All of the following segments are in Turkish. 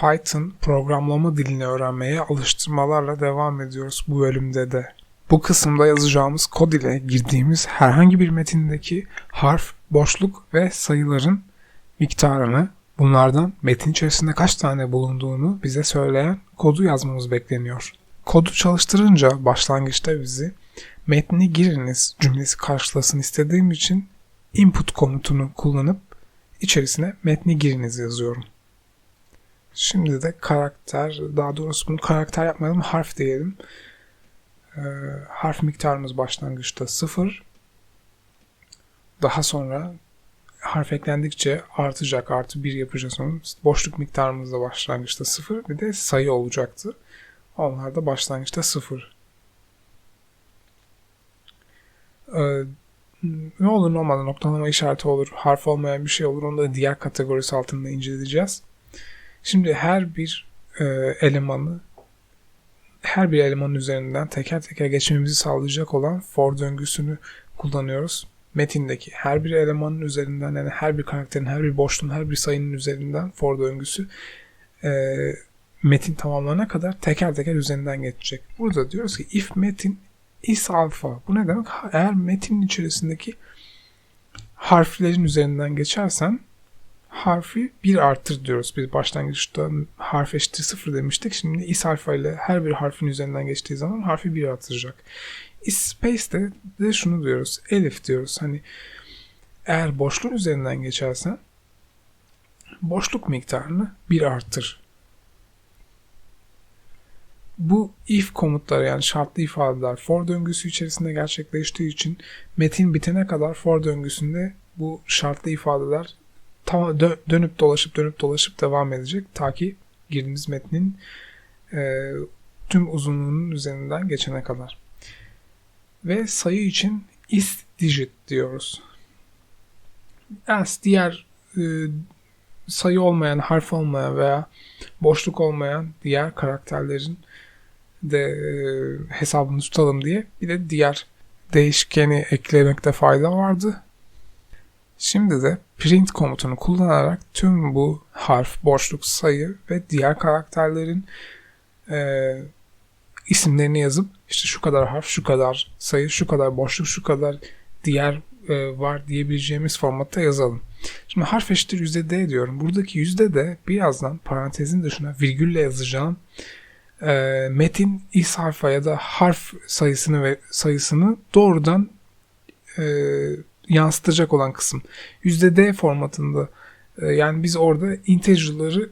Python programlama dilini öğrenmeye alıştırmalarla devam ediyoruz bu bölümde de. Bu kısımda yazacağımız kod ile girdiğimiz herhangi bir metindeki harf, boşluk ve sayıların miktarını, bunlardan metin içerisinde kaç tane bulunduğunu bize söyleyen kodu yazmamız bekleniyor. Kodu çalıştırınca başlangıçta bizi metni giriniz cümlesi karşılasın istediğim için input komutunu kullanıp içerisine metni giriniz yazıyorum. Şimdi de karakter, daha doğrusu bunu karakter yapmayalım, harf diyelim. Ee, harf miktarımız başlangıçta 0. Daha sonra harf eklendikçe artacak, artı 1 yapacağız onu. Boşluk miktarımız da başlangıçta 0. Bir de sayı olacaktı. Onlar da başlangıçta 0. Ee, ne olur normalde noktalama işareti olur, harf olmayan bir şey olur. Onu da diğer kategorisi altında inceleyeceğiz. Şimdi her bir e, elemanı her bir elemanın üzerinden teker teker geçmemizi sağlayacak olan for döngüsünü kullanıyoruz. Metindeki her bir elemanın üzerinden yani her bir karakterin, her bir boşluğun, her bir sayının üzerinden for döngüsü e, metin tamamlanana kadar teker teker üzerinden geçecek. Burada diyoruz ki if metin is alfa. Bu ne demek? Eğer metinin içerisindeki harflerin üzerinden geçersen harfi bir arttır diyoruz. Biz başlangıçta harf eşittir sıfır demiştik. Şimdi is alfa ile her bir harfin üzerinden geçtiği zaman harfi bir artıracak. Is space'de de şunu diyoruz. Elif diyoruz. Hani eğer boşluğun üzerinden geçersen boşluk miktarını bir arttır. Bu if komutları yani şartlı ifadeler for döngüsü içerisinde gerçekleştiği için metin bitene kadar for döngüsünde bu şartlı ifadeler tam dönüp dolaşıp dönüp dolaşıp devam edecek ta ki girdiğimiz metnin e, tüm uzunluğunun üzerinden geçene kadar. Ve sayı için is digit diyoruz. As diğer e, sayı olmayan, harf olmayan veya boşluk olmayan diğer karakterlerin de e, hesabını tutalım diye bir de diğer değişkeni eklemekte fayda vardı. Şimdi de print komutunu kullanarak tüm bu harf, boşluk, sayı ve diğer karakterlerin e, isimlerini yazıp işte şu kadar harf, şu kadar sayı, şu kadar boşluk, şu kadar diğer e, var diyebileceğimiz formatta yazalım. Şimdi harf eşittir yüzde d diyorum. Buradaki yüzde d birazdan parantezin dışına virgülle yazacağım e, metin is harfa ya da harf sayısını ve sayısını doğrudan e, yansıtacak olan kısım. %D formatında e, yani biz orada integer'ları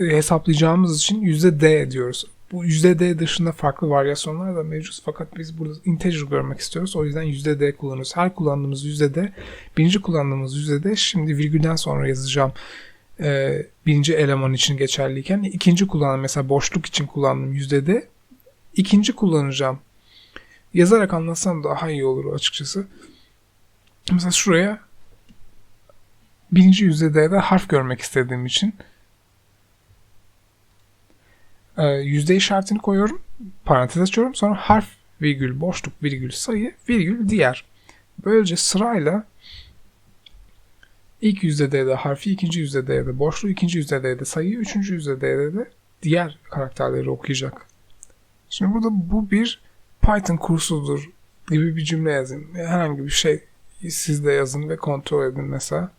e, hesaplayacağımız için %D diyoruz. Bu %D dışında farklı varyasyonlar da mevcut fakat biz burada integer görmek istiyoruz. O yüzden %D kullanıyoruz. Her kullandığımız %D, birinci kullandığımız %D şimdi virgülden sonra yazacağım e, birinci eleman için geçerliyken ikinci kullanım mesela boşluk için kullandığım %D ikinci kullanacağım. Yazarak anlatsam daha iyi olur açıkçası. Mesela şuraya birinci %D'de harf görmek istediğim için e, yüzde işaretini koyuyorum. Parantez açıyorum. Sonra harf virgül boşluk virgül sayı virgül diğer. Böylece sırayla ilk yüzde D'de harfi, ikinci yüzde D'de boşluğu, ikinci yüzde D'de sayı, üçüncü yüzde D'de de diğer karakterleri okuyacak. Şimdi burada bu bir Python kursudur gibi bir cümle yazın. Herhangi bir şey siz de yazın ve kontrol edin mesela.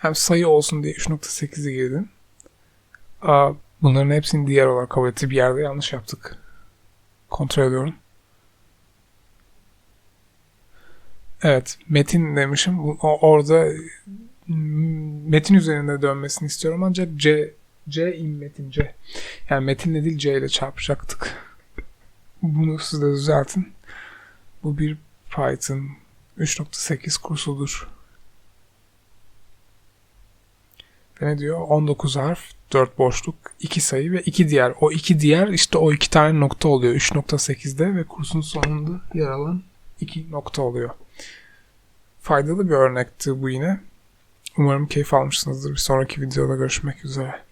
Hem sayı olsun diye 3.8'i girdin. Aa, bunların hepsini diğer olarak kabul etti. Bir yerde yanlış yaptık. Kontrol ediyorum. Evet, metin demişim. Orada metin üzerinde dönmesini istiyorum ancak C C in metin C. Yani metinle değil C ile çarpacaktık. Bunu siz de düzeltin. Bu bir Python 3.8 kursudur. Ve ne diyor? 19 harf, 4 boşluk, 2 sayı ve 2 diğer. O 2 diğer işte o 2 tane nokta oluyor 3.8'de ve kursun sonunda yer alan 2 nokta oluyor. Faydalı bir örnekti bu yine. Umarım keyif almışsınızdır. Bir sonraki videoda görüşmek üzere.